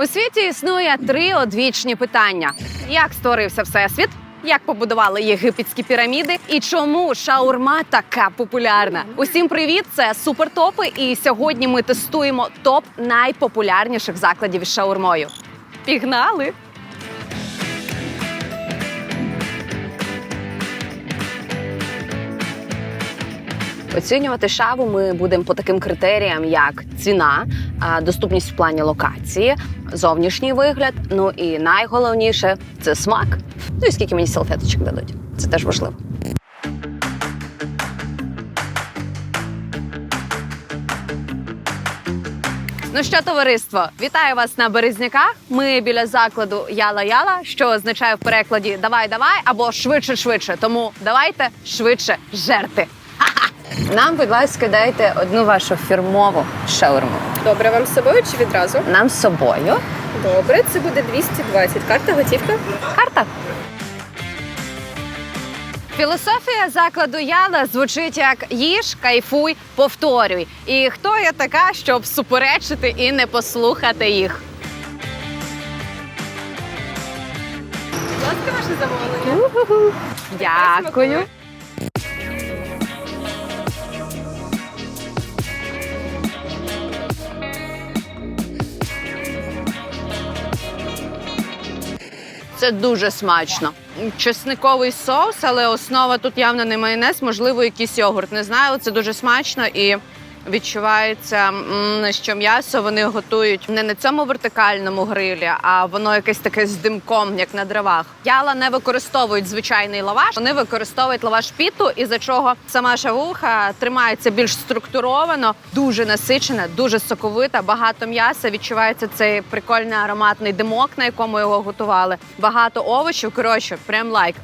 У світі існує три одвічні питання: як створився всесвіт? Як побудували єгипетські піраміди, і чому шаурма така популярна? Усім привіт! Це супертопи. І сьогодні ми тестуємо топ найпопулярніших закладів із шаурмою. Пігнали! Оцінювати шаву ми будемо по таким критеріям, як ціна, доступність в плані локації, зовнішній вигляд. Ну і найголовніше це смак. Ну і скільки мені салфеточок дадуть. Це теж важливо. Ну що, товариство, вітаю вас на Березняках. Ми біля закладу Яла Яла, що означає в перекладі Давай, давай або швидше, швидше. Тому давайте швидше жерти. Нам, будь ласка, дайте одну вашу фірмову шаурму. Добре, вам з собою чи відразу? Нам з собою. Добре, це буде 220. Карта, готівка. Карта. Філософія закладу Яла звучить як їж, кайфуй, повторюй. І хто я така, щоб суперечити і не послухати їх? Будь ласка, ваше замовлення. Дякую. Це дуже смачно. Чесниковий соус, але основа тут явно не майонез, можливо, якийсь йогурт. Не знаю, але це дуже смачно і відчувається, що м'ясо вони готують не на цьому вертикальному грилі, а воно якесь таке з димком, як на дровах. Яла не використовують звичайний лаваш, вони використовують лаваш піту, із за чого сама шавуха тримається більш структуровано, дуже насичена, дуже соковита, багато м'яса. Відчувається цей прикольний ароматний димок, на якому його готували. Багато овочів. Коротше, прям лайк.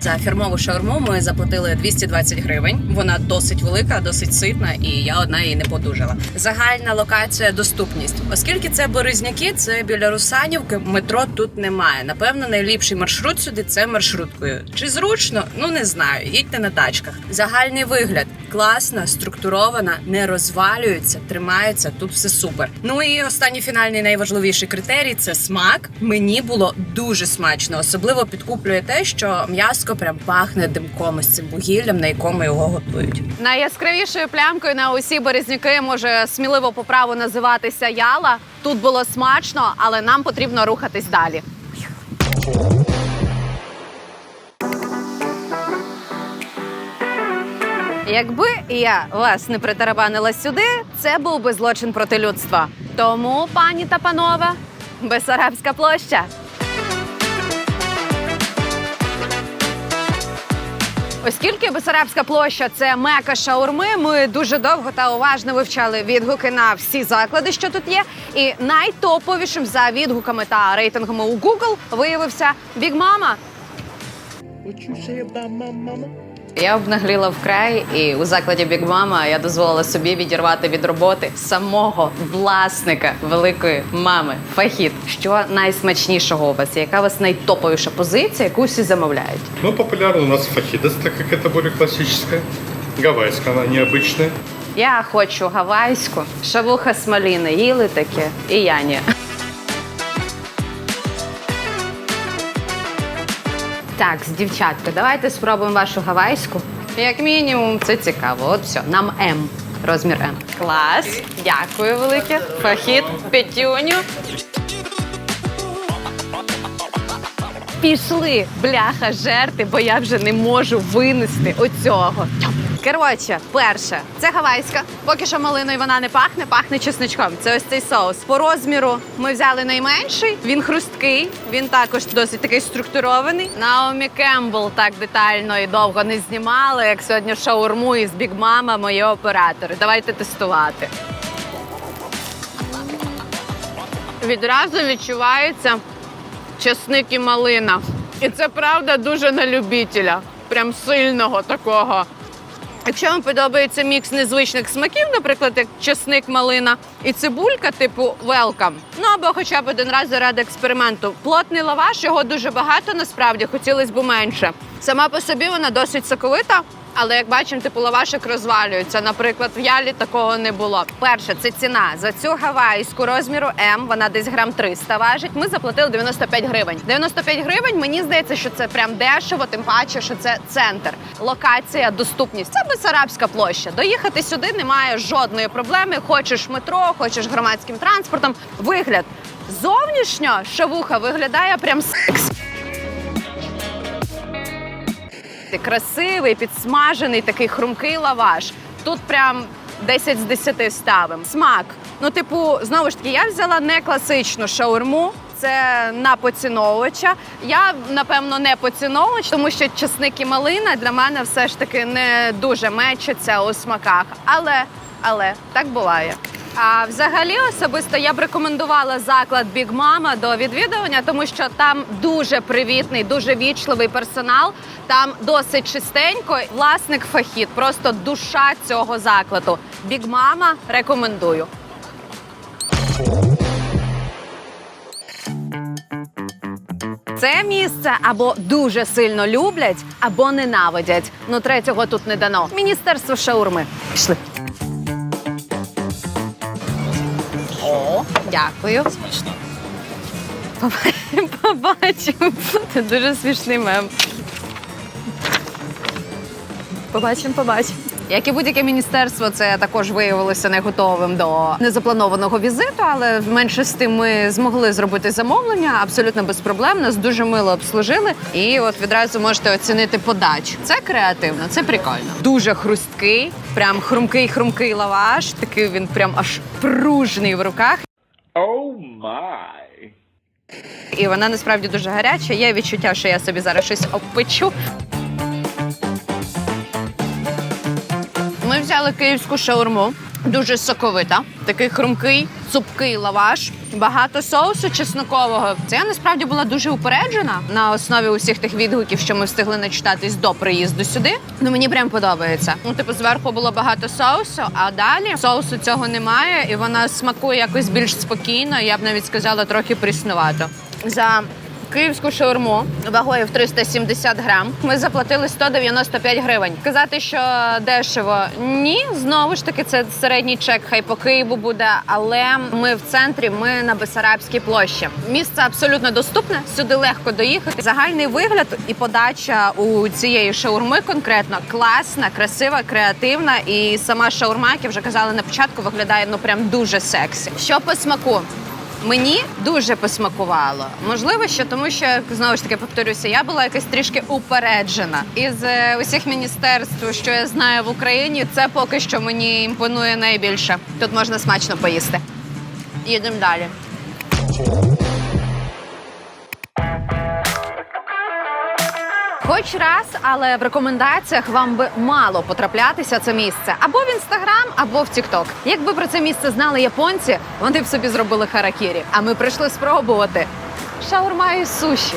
За фірмову шаурму ми заплатили 220 гривень. Вона досить велика, досить ситна, і я одна її не подужала. Загальна локація доступність. Оскільки це Березняки, це біля Русанівки. Метро тут немає. Напевно, найліпший маршрут сюди це маршруткою. Чи зручно? Ну не знаю. Їдьте на тачках. Загальний вигляд класна, структурована, не розвалюється, тримається. Тут все супер. Ну і останній фінальний найважливіший критерій це смак. Мені було дуже смачно. Особливо підкуплює те, що м'яско прям пахне димком із цим вугіллям, на якому його готують. Найяскравішою плямкою на усі березняки може сміливо по праву називатися яла. Тут було смачно, але нам потрібно рухатись далі. Якби я вас не притарабанила сюди, це був би злочин проти людства. Тому, пані та панове, Бесарабська площа. Оскільки Бесарабська площа це мека шаурми, ми дуже довго та уважно вивчали відгуки на всі заклади, що тут є. І найтоповішим за відгуками та рейтингами у Google виявився Big Mama. What you say about my mama? Я обнагліла вкрай, і у закладі Big Mama я дозволила собі відірвати від роботи самого власника великої мами. Фахіт. Що найсмачнішого у вас? Яка у вас найтоповіша позиція, яку всі замовляють? Ну, популярна у нас фахидос, так как это более классическая. Гавайская, она необычная. Я хочу гавайську, шавуха з маліни. Їли таке, і я ні. Так, дівчатка, давайте спробуємо вашу гавайську. Як мінімум, це цікаво. От все, нам М. Розмір М. Клас. Дякую велике. Фахіт, п'ятюню. Пішли, бляха, жерти, бо я вже не можу винести оцього. Коротше, перше, це гавайська. Поки що малиною вона не пахне, пахне чесничком. Це ось цей соус. По розміру ми взяли найменший. Він хрусткий, він також досить такий структурований. Наомі Кембл так детально і довго не знімали, як сьогодні шаурму із Біг Мама, мої оператори. Давайте тестувати. Відразу відчувається чесник і малина. І це правда дуже на любителя. Прям сильного такого. Якщо вам подобається мікс незвичних смаків, наприклад, як чесник, малина і цибулька, типу велкам. ну або хоча б один раз заради експерименту. Плотний лаваш, його дуже багато, насправді хотілося б менше. Сама по собі вона досить соковита, Але як бачимо, типу лавашик розвалюється. Наприклад, в ялі такого не було. Перше, це ціна за цю гавайську розміру М. Вона десь грам 300 важить. Ми заплатили 95 гривень. 95 гривень. Мені здається, що це прям дешево, тим паче, що це центр, локація, доступність. Це Бесарабська площа. Доїхати сюди немає жодної проблеми. Хочеш метро, хочеш громадським транспортом. Вигляд зовнішньо шавуха виглядає прям секс. Красивий, підсмажений, такий хрумкий лаваш. Тут прям 10 з 10 ставим. Смак. Ну, типу, знову ж таки, я взяла не класичну шаурму. Це на поціновувача. Я напевно не поціновувач, тому що чесник і малина для мене все ж таки не дуже мечаться у смаках. Але, але так буває. А взагалі особисто я б рекомендувала заклад Big Mama до відвідування, тому що там дуже привітний, дуже вічливий персонал. Там досить чистенько. Власник фахіт, просто душа цього закладу. Big Mama рекомендую. Це місце або дуже сильно люблять, або ненавидять. Ну третього тут не дано. Міністерство шаурми. Пішли. Дякую. Смачно. Побачимо. Це дуже смішний мем. Побачимо, побачимо. Як і будь-яке міністерство, це також виявилося не готовим до незапланованого візиту, але менше з тим ми змогли зробити замовлення абсолютно без проблем. Нас дуже мило обслужили. І от відразу можете оцінити подачу. Це креативно, це прикольно. Дуже хрусткий, прям хрумкий, хрумкий лаваш. Такий він прям аж пружний в руках. Oh my. І вона насправді дуже гаряча. Є відчуття, що я собі зараз щось обпечу. Ми взяли київську шаурму, дуже соковита, такий хрумкий, цупкий лаваш, багато соусу чеснокового. Це я насправді була дуже упереджена на основі усіх тих відгуків, що ми встигли начитатись до приїзду сюди. Ну мені прям подобається. Ну, типу, зверху було багато соусу, а далі соусу цього немає, і вона смакує якось більш спокійно. Я б навіть сказала трохи пріснувато. За Київську шаурму вагою в 370 грам. Ми заплатили 195 гривень. Казати, що дешево ні, знову ж таки, це середній чек. Хай по Києву буде, але ми в центрі. Ми на Бесарабській площі. Місце абсолютно доступне. Сюди легко доїхати. Загальний вигляд і подача у цієї шаурми конкретно класна, красива, креативна. І сама шаурма, як я вже казала на початку, виглядає ну прям дуже сексі. Що по смаку? Мені дуже посмакувало. Можливо, що тому, що знову ж таки повторюся, я була якась трішки упереджена. Із е, усіх міністерств, що я знаю в Україні, це поки що мені імпонує найбільше. Тут можна смачно поїсти. Їдемо далі. Хоч раз, але в рекомендаціях вам би мало потраплятися це місце або в інстаграм, або в Тікток. Якби про це місце знали японці, вони б собі зробили харакірі. А ми прийшли спробувати шаурма і суші.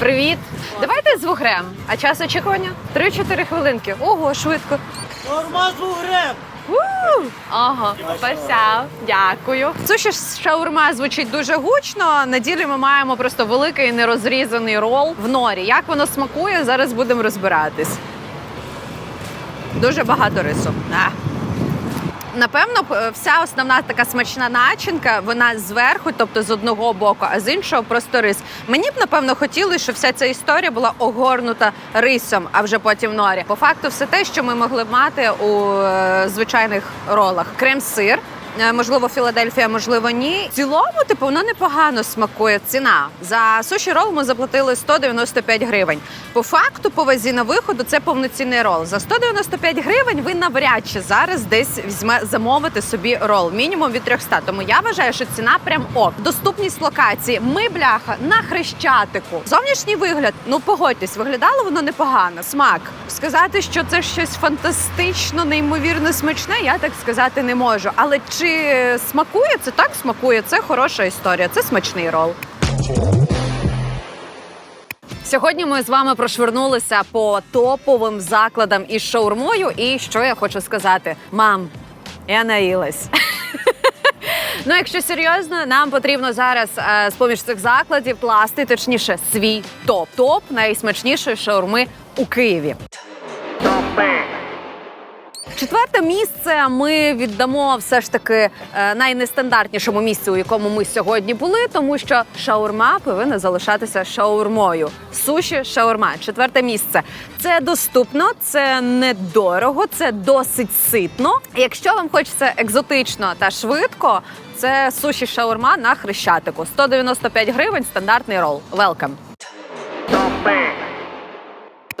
Привіт! Давайте з вугрем. А час очікування? 3-4 хвилинки. Ого, швидко. Норма з вугрем. Ага, спасав. Дякую. Суші шаурма звучить дуже гучно. На ділі ми маємо просто великий нерозрізаний рол в норі. Як воно смакує, зараз будемо розбиратись. Дуже багато рису. А. Напевно, вся основна така смачна начинка, вона зверху, тобто з одного боку, а з іншого просто рис. Мені б напевно хотіли, щоб вся ця історія була огорнута рисом, а вже потім норі. По факту, все те, що ми могли б мати у е, звичайних ролах. Крем-сир. Е, Можливо, Філадельфія, можливо, ні. В цілому, типу, воно непогано смакує. Ціна за суші рол ми заплатили 195 гривень. По факту, по вазі на виходу, це повноцінний рол. За 195 гривень ви навряд чи зараз десь візьме замовити собі рол. Мінімум від 300. Тому я вважаю, що ціна прям ок. Доступність локації. Ми бляха на хрещатику. Зовнішній вигляд. Ну погодьтесь, виглядало воно непогано. Смак. Сказати, що це щось фантастично, неймовірно смачне, я так сказати не можу. Але чи смакує це так? Смакує. Це хороша історія. Це смачний рол. Сьогодні ми з вами прошвернулися по топовим закладам із шаурмою. І що я хочу сказати, мам, я наїлась. Ну, якщо серйозно, нам потрібно зараз е, з поміж цих закладів класти, точніше, свій топ. Топ найсмачнішої шаурми у Києві. Четверте місце ми віддамо все ж таки е, найнестандартнішому місцю, у якому ми сьогодні були, тому що шаурма повинна залишатися шаурмою. Суші шаурма. Четверте місце. Це доступно, це недорого, це досить ситно. Якщо вам хочеться екзотично та швидко, це суші шаурма на хрещатику. 195 гривень, стандартний рол. Велкам.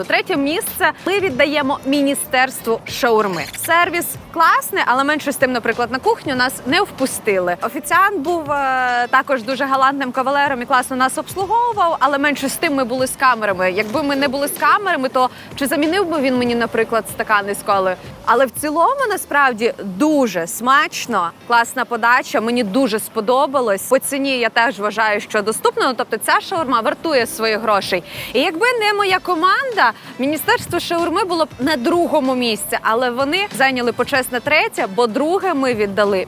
То третє місце ми віддаємо міністерству шаурми. Сервіс класний, але менше з тим, наприклад, на кухню нас не впустили. Офіціант був е, також дуже галантним кавалером і класно нас обслуговував, але менше з тим ми були з камерами. Якби ми не були з камерами, то чи замінив би він мені, наприклад, стакани з коли? Але в цілому насправді дуже смачно, класна подача. Мені дуже сподобалось. По ціні я теж вважаю, що доступно. Ну, тобто ця шаурма вартує своїх грошей. І якби не моя команда, міністерство шаурми було б на другому місці, але вони зайняли почесне третє, бо друге ми віддали.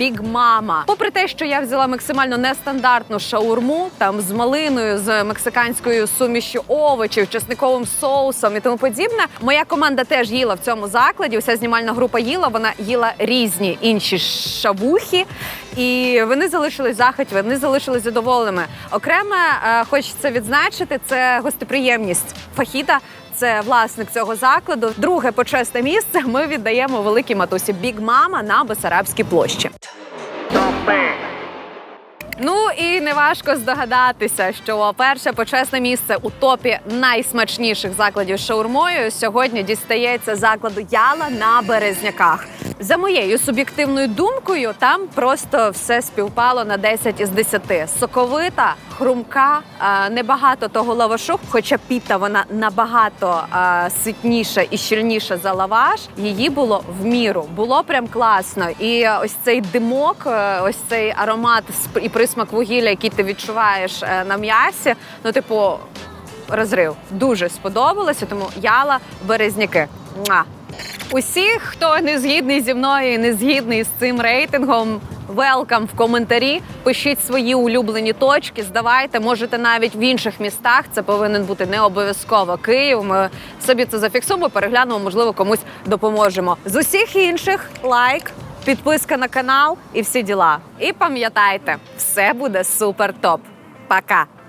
Біг мама. Попри те, що я взяла максимально нестандартну шаурму, там з малиною, з мексиканською сумішю овочів, чесниковим соусом і тому подібне. Моя команда теж їла в цьому закладі. Вся знімальна група їла. Вона їла різні інші шавухи, і вони залишились в захваті, вони залишились задоволеними. Окремо е, хочеться відзначити це гостеприємність фахіта. Це власник цього закладу. Друге почесне місце ми віддаємо великій матусі Біг Мама на Бесарабській площі. Ну і неважко здогадатися, що перше почесне місце у топі найсмачніших закладів шаурмою сьогодні дістається закладу Яла на Березняках. За моєю суб'єктивною думкою, там просто все співпало на 10 із 10. Соковита, хрумка, е, небагато того лавашу, хоча піта вона набагато е, ситніша і щільніша за лаваш. Її було в міру, було прям класно. І ось цей димок, е, ось цей аромат і присмак вугілля, який ти відчуваєш на м'ясі. Ну, типу, розрив дуже сподобалося. Тому яла березняки. Усіх, хто не згідний зі мною, не згідний з цим рейтингом. Велкам в коментарі. Пишіть свої улюблені точки. Здавайте, можете навіть в інших містах. Це повинен бути не обов'язково Київ. Ми собі це зафіксуємо, переглянемо, можливо, комусь допоможемо. З усіх інших лайк, підписка на канал і всі діла. І пам'ятайте, все буде супер топ. Пока!